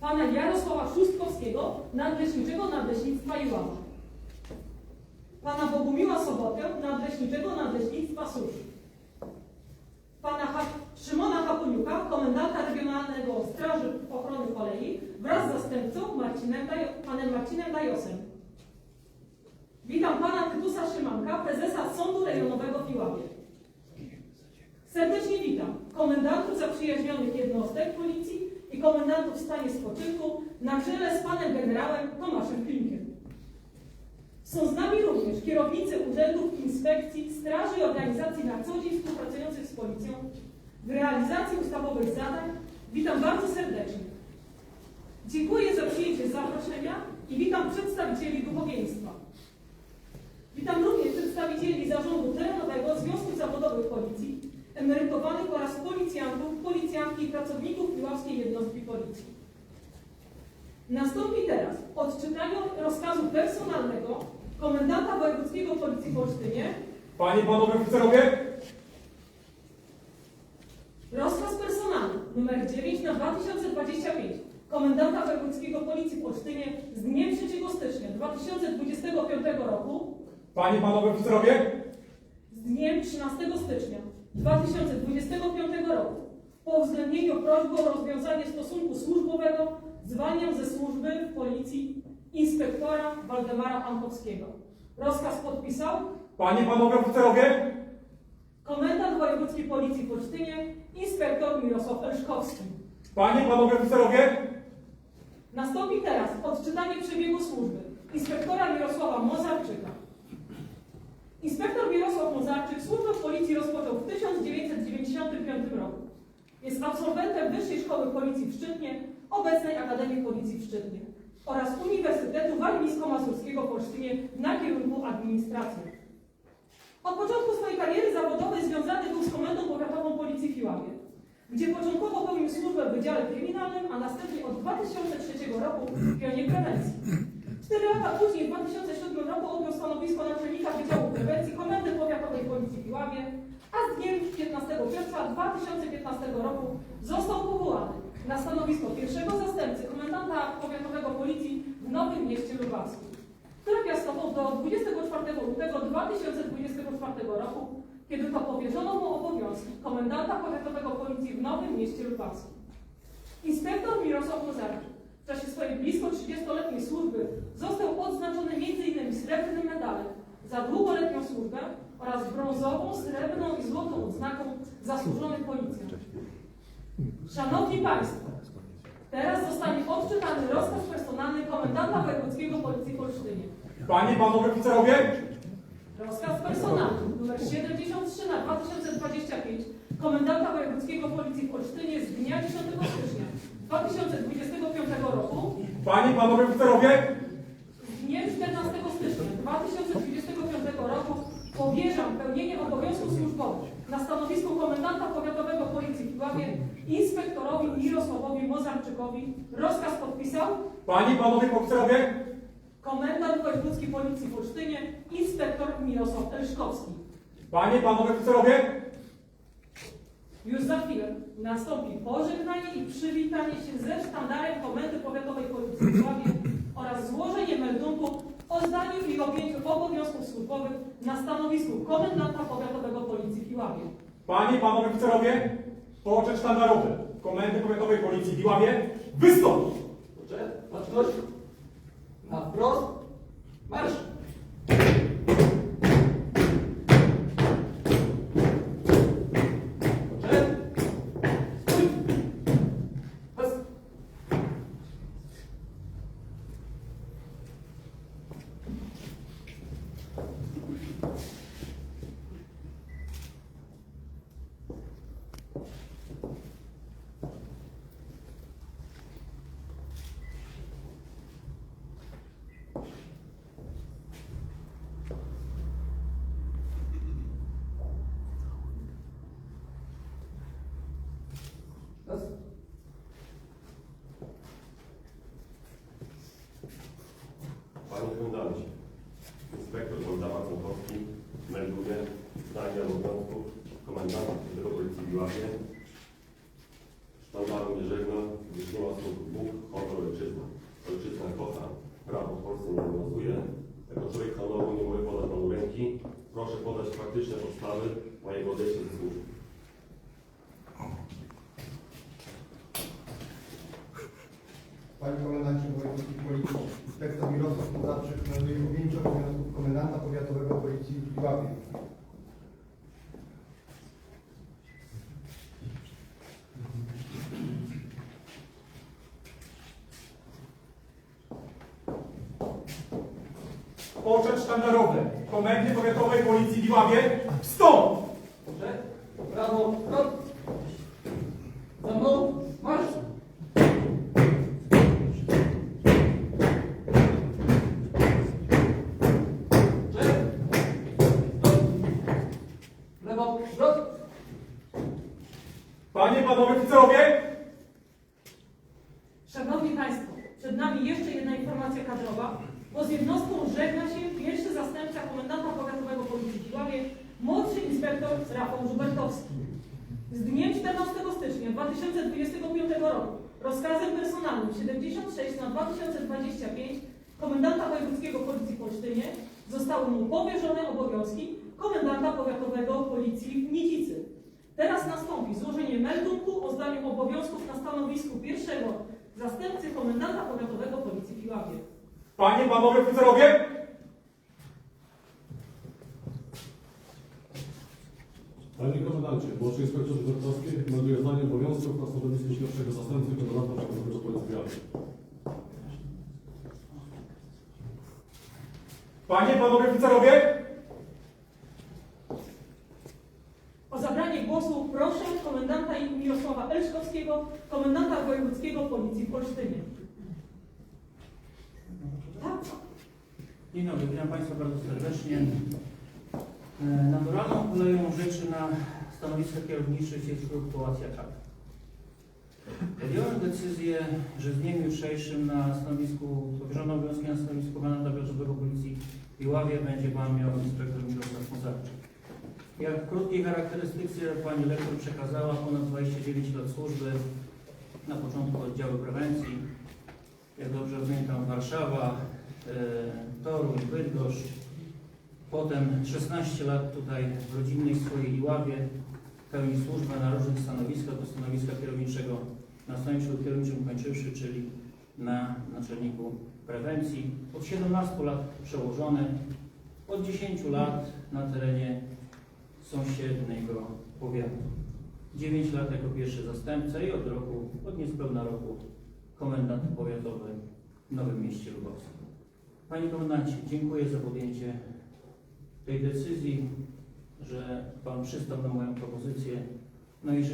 pana Jarosława Szóstkowskiego, nadleśniczego Nadleśnictwa Iława, pana Bogumiła Sobotę, nadleśniczego Nadleśnictwa Susz, pana ha Szymona Haponiuka, komendanta Regionalnego Straży Ochrony Kolei wraz z zastępcą Marcinem panem Marcinem Dajosem. Witam pana Tytusa Szymanka, prezesa Sądu Rejonowego w Iławie. Serdecznie witam komendantów zaprzyjaźnionych jednostek policji i komendantów w stanie spoczynku na czele z panem generałem Tomaszem Klimkiem. Są z nami również kierownicy urzędów, inspekcji, straży i organizacji na co dzień współpracujących z policją w realizacji ustawowych zadań. Witam bardzo serdecznie. Dziękuję za przyjęcie zaproszenia i witam przedstawicieli duchowieństwa. Witam również przedstawicieli Zarządu Terenowego Związków Zawodowych Policji, emerytowanych oraz policjantów, policjantki i pracowników Piławskiej Jednostki Policji. Nastąpi teraz odczytanie rozkazu personalnego komendanta wojewódzkiego Policji w Olsztynie. Panie i panowie oficerowie, Rozkaz personalny numer 9 na 2025 komendanta wojewódzkiego Policji w Olsztynie z dniem 3 stycznia 2025 roku panie i panowie oficerowie, z dniem 13 stycznia 2025 roku po uwzględnieniu prośby o rozwiązanie stosunku służbowego zwalniam ze służby w Policji inspektora Waldemara Pankowskiego. Rozkaz podpisał panie panowie oficerowie, komendant wojewódzkiej Policji w Olsztynie inspektor Mirosław Elszkowski. panie panowie oficerowie, Nastąpi teraz odczytanie przebiegu służby inspektora Mirosława Mozarczyka. Inspektor Mirosław Mozarczyk służbę w policji rozpoczął w 1995 roku. Jest absolwentem Wyższej Szkoły Policji w Szczytnie, obecnej Akademii Policji w Szczytnie oraz Uniwersytetu Warmińsko-Mazurskiego w Olsztynie na kierunku administracji. Od początku swojej kariery zawodowej związany był z Komendą Powiatową Policji w Iławie, gdzie początkowo pełnił służbę w Wydziale Kryminalnym, a następnie od 2003 roku w pionie prewencji. Cztery lata później, w 2007 roku, objął stanowisko naczelnika Wydziału A z dniem 15 czerwca 2015 roku został powołany na stanowisko pierwszego zastępcy komendanta powiatowego Policji w Nowym Mieście Lubawskim, które piastował do 24 lutego 2024 roku, kiedy to powierzono mu obowiązki komendanta powiatowego Policji w Nowym Mieście Lubawskim. Inspektor Mirosław Mozarczyk w czasie swojej blisko 30-letniej służby za długoletnią służbę oraz brązową, srebrną i złotą odznaką zasłużony policjant. Szanowni Państwo, teraz zostanie odczytany rozkaz personalny komendanta wojewódzkiego Policji w Olsztynie. panie i panowie oficerowie, Rozkaz personalny nr 73 na 2025 komendanta wojewódzkiego Policji w Olsztynie z dnia 10 stycznia 2025 roku panie i panowie oficerowie, z dniem 14 stycznia 2025 roku powierzam pełnienie obowiązków służbowych na stanowisku komendanta powiatowego Policji w Iławie inspektorowi Mirosławowi Mozarczykowi. Rozkaz podpisał panie i panowie oficerowie, komendant wojewódzki Policji w Olsztynie inspektor Mirosław Elszkowski. panie i panowie oficerowie, Już za chwilę nastąpi pożegnanie i przywitanie się ze sztandarem Komendy Powiatowej Policji w Iławie oraz złożenie meldunku o zdaniu i objęciu obowiązków służbowych na stanowisku komendanta Powiatowego Policji w Iławie. panie i panowie oficerowie, poczet sztandarowy Komendy Powiatowej Policji w Iławie wystąpi. Dobrze? Baczność. Na wprost. Marsz. Zębówkę, Dania Łąkowków, komendanta Pedro Policji w Iławie, Sztandarą Mierzegna, Wyszniła Słów Bóg, honor ojczyzna. Ojczyzna kocha, prawo w Polsce nie obowiązuje. Jako człowiek honoru nie mogę podać panu ręki. Proszę podać praktyczne podstawy mojego odejścia ze służby. Iławie. Poczet sztandarowy Komendy Powiatowej Policji w Iławie. Wstąp! Dobrze. Prawo, Panie, panowie oficerowie! Szanowni Państwo, przed nami jeszcze jedna informacja kadrowa, bo z jednostką żegna się pierwszy zastępca komendanta powiatowego Policji w Iławie, młodszy inspektor Rafał Żubertowski. Z dniem 14 stycznia 2025 roku rozkazem personalnym 76 na 2025 komendanta wojewódzkiego Policji w Olsztynie zostały mu powierzone obowiązki komendanta powiatowego Policji w Nidzicy. Teraz nastąpi złożenie meldunku o zdaniu obowiązków na stanowisku pierwszego zastępcy komendanta powiatowego Policji w Iławie. Panie, panowie oficerowie! Panie komendancie, młodszy inspektor Żertowski melduje zdanie obowiązków na stanowisku pierwszego zastępcy komendanta powiatowego Policji w Iławie. Panie, panowie oficerowie! O zabranie głosu proszę komendanta Mirosława Elszkowskiego, komendanta wojewódzkiego Policji w Olsztynie. Tak. Dzień dobry, witam Państwa bardzo serdecznie. E, Naturalną koleją rzeczy na stanowiskach kierowniczych jest fluktuacja kadr. Podjąłem decyzję, że z dniem jutrzejszym na stanowisku, powierzone obowiązki na stanowisku komendanta wojewódzkiego Policji w Iławie będzie Pan miał inspektor Mirosław Mozarczyk. Jak w krótkiej charakterystyce Pani lektor przekazała ponad 29 lat służby, na początku oddziału prewencji, jak dobrze pamiętam Warszawa, e, Toruń, Bydgoszcz, potem 16 lat tutaj w rodzinnej swojej Iławie, pełni służbę na różnych stanowiskach, do stanowiska kierowniczego na stanowisku kierowniczym kończywszy, czyli na naczelniku prewencji. Od 17 lat przełożony, od 10 lat na terenie sąsiedniego powiatu. 9 lat jako pierwszy zastępca i od roku, od niespełna roku komendant powiatowy w Nowym Mieście Lubowskim. Panie komendancie, dziękuję za podjęcie tej decyzji, że Pan przystał na moją propozycję. No i życzę